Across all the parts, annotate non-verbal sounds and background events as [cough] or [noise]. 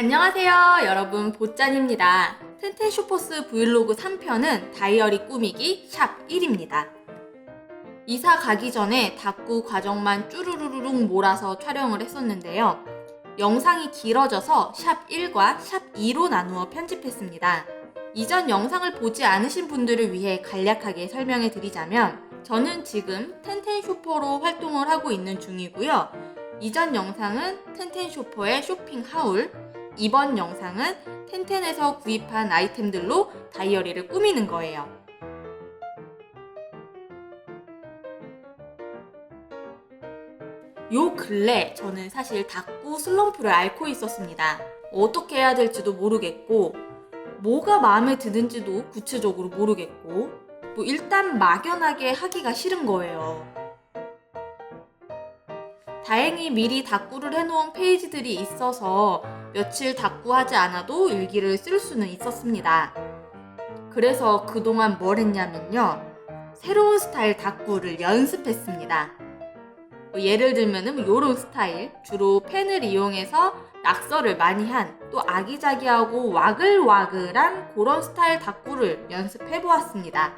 안녕하세요 여러분. 보짠입니다. 텐텐 쇼퍼스 브이로그 3편은 다이어리 꾸미기 샵 1입니다. 이사 가기 전에 닦고 과정만 쭈루루루룩 몰아서 촬영을 했었는데요. 영상이 길어져서 샵 1과 샵 2로 나누어 편집했습니다. 이전 영상을 보지 않으신 분들을 위해 간략하게 설명해 드리자면 저는 지금 텐텐 쇼퍼로 활동을 하고 있는 중이고요. 이전 영상은 텐텐 쇼퍼의 쇼핑 하울 이번 영상은 텐텐에서 구입한 아이템들로 다이어리를 꾸미는 거예요. 요 근래 저는 사실 닭구 슬럼프를 앓고 있었습니다. 어떻게 해야 될지도 모르겠고, 뭐가 마음에 드는지도 구체적으로 모르겠고, 뭐 일단 막연하게 하기가 싫은 거예요. 다행히 미리 닭구를 해놓은 페이지들이 있어서 며칠 닭구하지 않아도 일기를 쓸 수는 있었습니다. 그래서 그동안 뭘 했냐면요. 새로운 스타일 닭구를 연습했습니다. 뭐 예를 들면은 요런 스타일, 주로 펜을 이용해서 낙서를 많이 한 또 아기자기하고 와글와글한 그런 스타일 닭구를 연습해 보았습니다.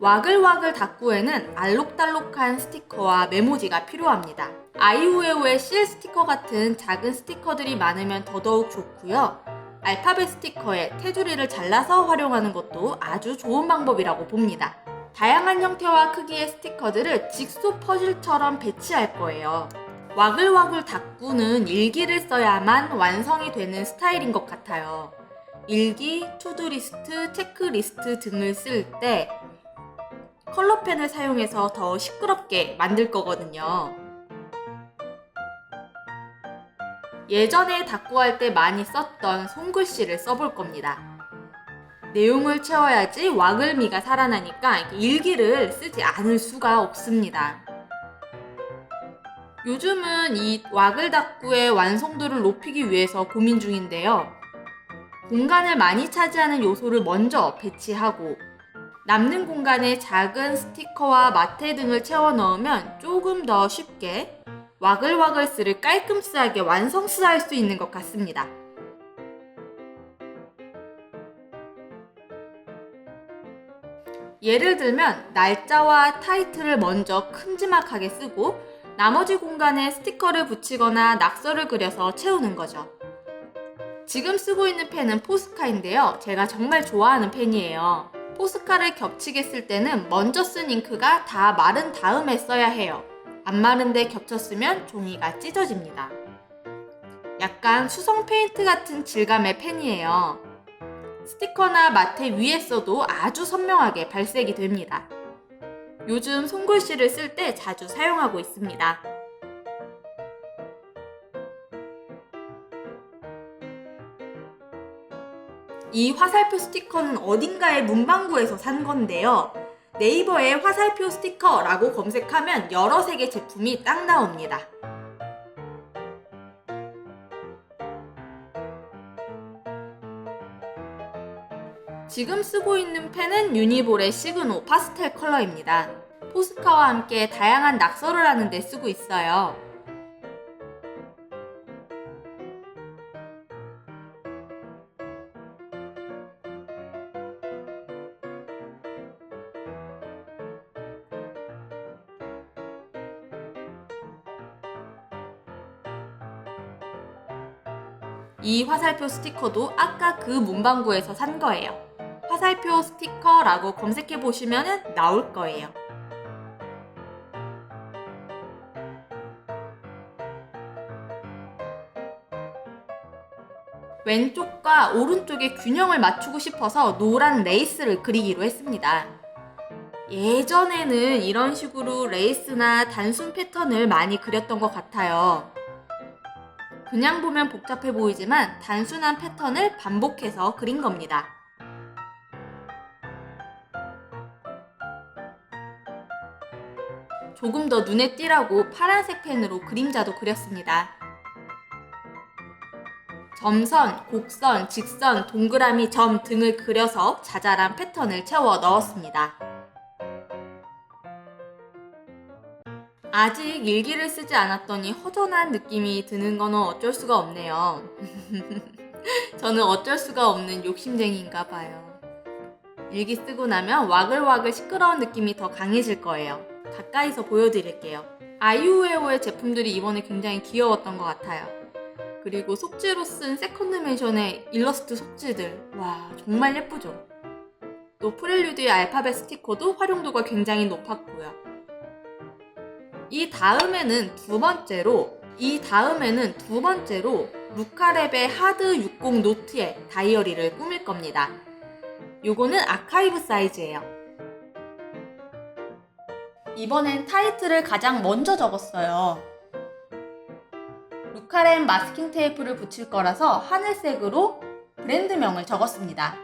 와글와글 닭구에는 알록달록한 스티커와 메모지가 필요합니다. 아이오에오의 실 스티커 같은 작은 스티커들이 많으면 더더욱 좋고요. 알파벳 스티커에 테두리를 잘라서 활용하는 것도 아주 좋은 방법이라고 봅니다. 다양한 형태와 크기의 스티커들을 직소 퍼즐처럼 배치할 거예요. 와글와글 닭구는 일기를 써야만 완성이 되는 스타일인 것 같아요. 일기, 투두리스트, 체크리스트 등을 쓸때 컬러펜을 사용해서 더 시끄럽게 만들 거거든요. 예전에 닭구할 때 많이 썼던 손글씨를 써볼 겁니다. 내용을 채워야지 와글미가 살아나니까 일기를 쓰지 않을 수가 없습니다. 요즘은 이 와글 닭구의 완성도를 높이기 위해서 고민 중인데요. 공간을 많이 차지하는 요소를 먼저 배치하고 남는 공간에 작은 스티커와 마테 등을 채워 넣으면 조금 더 쉽게 와글와글스를 깔끔스하게 완성스할 수 있는 것 같습니다. 예를 들면 날짜와 타이틀을 먼저 큼지막하게 쓰고 나머지 공간에 스티커를 붙이거나 낙서를 그려서 채우는 거죠. 지금 쓰고 있는 펜은 포스카인데요. 제가 정말 좋아하는 펜이에요. 포스카를 겹치게 쓸 때는 먼저 쓴 잉크가 다 마른 다음에 써야 해요. 안 마른데 겹쳤으면 종이가 찢어집니다. 약간 수성 페인트 같은 질감의 펜이에요. 스티커나 마테 위에 써도 아주 선명하게 발색이 됩니다. 요즘 손글씨를 쓸 때 자주 사용하고 있습니다. 이 화살표 스티커는 어딘가의 문방구에서 산 건데요. 네이버에 화살표 스티커라고 검색하면 여러 색의 제품이 딱 나옵니다. 지금 쓰고 있는 펜은 유니볼의 시그노 파스텔 컬러입니다. 포스카와 함께 다양한 낙서를 하는데 쓰고 있어요. 이 화살표 스티커도 아까 그 문방구에서 산 거예요. 화살표 스티커라고 검색해 보시면 나올 거예요. 왼쪽과 오른쪽의 균형을 맞추고 싶어서 노란 레이스를 그리기로 했습니다. 예전에는 이런 식으로 레이스나 단순 패턴을 많이 그렸던 것 같아요. 그냥 보면 복잡해 보이지만 단순한 패턴을 반복해서 그린 겁니다. 조금 더 눈에 띄라고 파란색 펜으로 그림자도 그렸습니다. 점선, 곡선, 직선, 동그라미, 점 등을 그려서 자잘한 패턴을 채워 넣었습니다. 아직 일기를 쓰지 않았더니 허전한 느낌이 드는 거는 어쩔 수가 없네요. [laughs] 저는 어쩔 수가 없는 욕심쟁이인가 봐요. 일기 쓰고 나면 와글와글 시끄러운 느낌이 더 강해질 거예요. 가까이서 보여드릴게요. 아이오에오의 제품들이 이번에 굉장히 귀여웠던 것 같아요. 그리고 속지로 쓴 세컨드 멘션의 일러스트 속지들. 와, 정말 예쁘죠? 또 프렐류드의 알파벳 스티커도 활용도가 굉장히 높았고요. 이 다음에는 두 번째로, 이 다음에는 두 번째로 루카랩의 하드 60 노트의 다이어리를 꾸밀 겁니다. 요거는 아카이브 사이즈예요. 이번엔 타이틀을 가장 먼저 적었어요. 루카렘 마스킹 테이프를 붙일 거라서 하늘색으로 브랜드명을 적었습니다.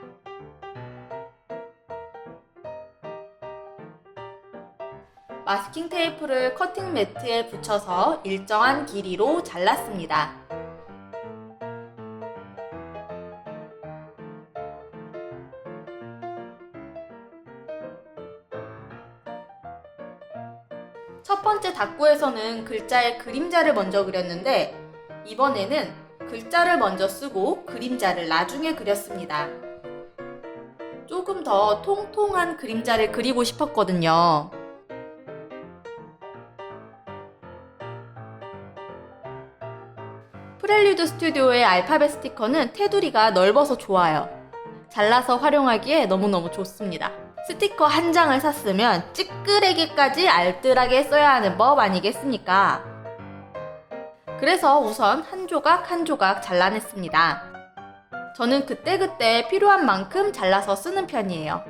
마스킹 테이프를 커팅 매트에 붙여서 일정한 길이로 잘랐습니다. 첫 번째 닥구에서는 글자의 그림자를 먼저 그렸는데 이번에는 글자를 먼저 쓰고 그림자를 나중에 그렸습니다. 조금 더 통통한 그림자를 그리고 싶었거든요. 프렐류드 스튜디오의 알파벳 스티커는 테두리가 넓어서 좋아요. 잘라서 활용하기에 너무너무 좋습니다. 스티커 한 장을 샀으면 찌끄레기까지 알뜰하게 써야 하는 법 아니겠습니까? 그래서 우선 한 조각 한 조각 잘라냈습니다. 저는 그때그때 필요한 만큼 잘라서 쓰는 편이에요.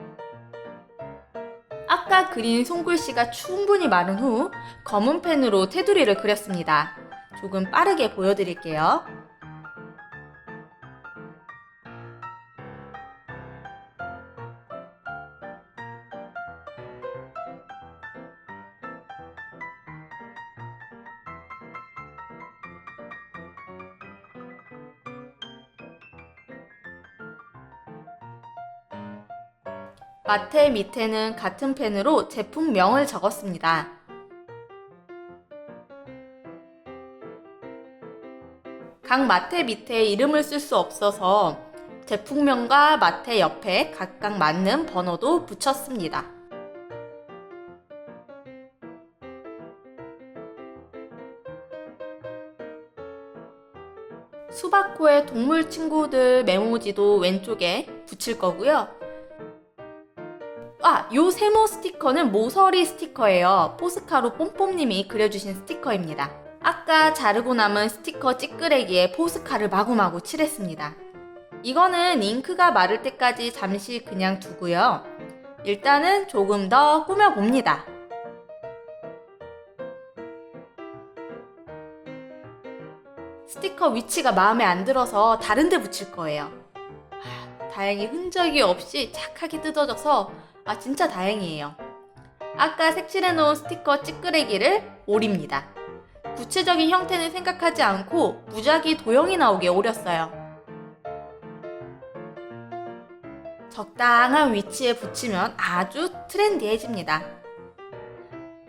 아까 그린 손글씨가 충분히 마른 후 검은 펜으로 테두리를 그렸습니다. 조금 빠르게 보여드릴게요. 마테 밑에는 같은 펜으로 제품명을 적었습니다. 각 마테 밑에 이름을 쓸 수 없어서 제품명과 마테 옆에 각각 맞는 번호도 붙였습니다. 수바코의 동물 친구들 메모지도 왼쪽에 붙일 거고요. 아, 요 세모 스티커는 모서리 스티커예요. 포스카로 뽐뽐님이 그려주신 스티커입니다. 아까 자르고 남은 스티커 찌끄레기에 포스카를 마구마구 칠했습니다. 이거는 잉크가 마를 때까지 잠시 그냥 두고요. 일단은 조금 더 꾸며봅니다. 스티커 위치가 마음에 안 들어서 다른 데 붙일 거예요. 하, 다행히 흔적이 없이 착하게 뜯어져서 아 진짜 다행이에요. 아까 색칠해 놓은 스티커 찌끄레기를 오립니다. 구체적인 형태는 생각하지 않고 무작위 도형이 나오게 오렸어요. 적당한 위치에 붙이면 아주 트렌디해집니다.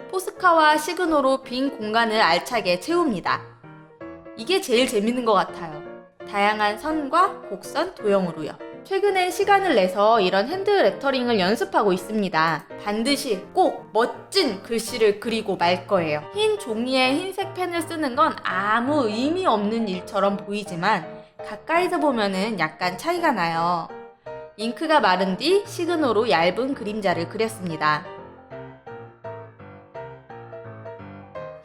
포스카와 시그노로 빈 공간을 알차게 채웁니다. 이게 제일 재밌는 것 같아요. 다양한 선과 곡선, 도형으로요. 최근에 시간을 내서 이런 핸드 레터링을 연습하고 있습니다. 반드시 꼭 멋진 글씨를 그리고 말 거예요. 흰 종이에 흰색 펜을 쓰는 건 아무 의미 없는 일처럼 보이지만 가까이서 보면은 약간 차이가 나요. 잉크가 마른 뒤 시그노로 얇은 그림자를 그렸습니다.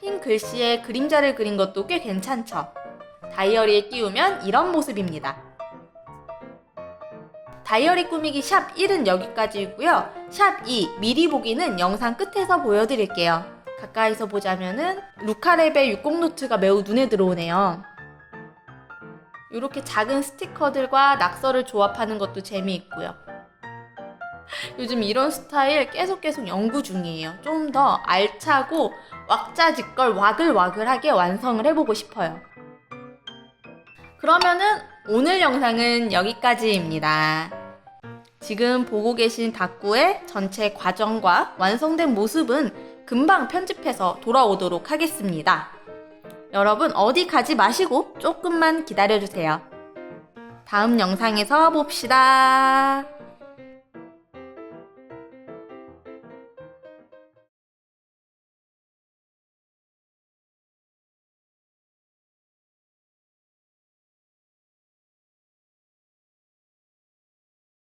흰 글씨에 그림자를 그린 것도 꽤 괜찮죠? 다이어리에 띄우면 이런 모습입니다. 다이어리 꾸미기 샵 1은 여기까지이고요. 샵 2, 미리 보기는 영상 끝에서 보여드릴게요. 가까이서 보자면은 루카랩의 60노트가 매우 눈에 들어오네요. 이렇게 작은 스티커들과 낙서를 조합하는 것도 재미있고요. 요즘 이런 스타일 계속 계속 연구 중이에요. 좀 더 알차고 왁자지껄 와글와글하게 완성을 해보고 싶어요. 그러면은 오늘 영상은 여기까지입니다. 지금 보고 계신 다꾸의 전체 과정과 완성된 모습은 금방 편집해서 돌아오도록 하겠습니다. 여러분 어디 가지 마시고 조금만 기다려주세요. 다음 영상에서 봅시다.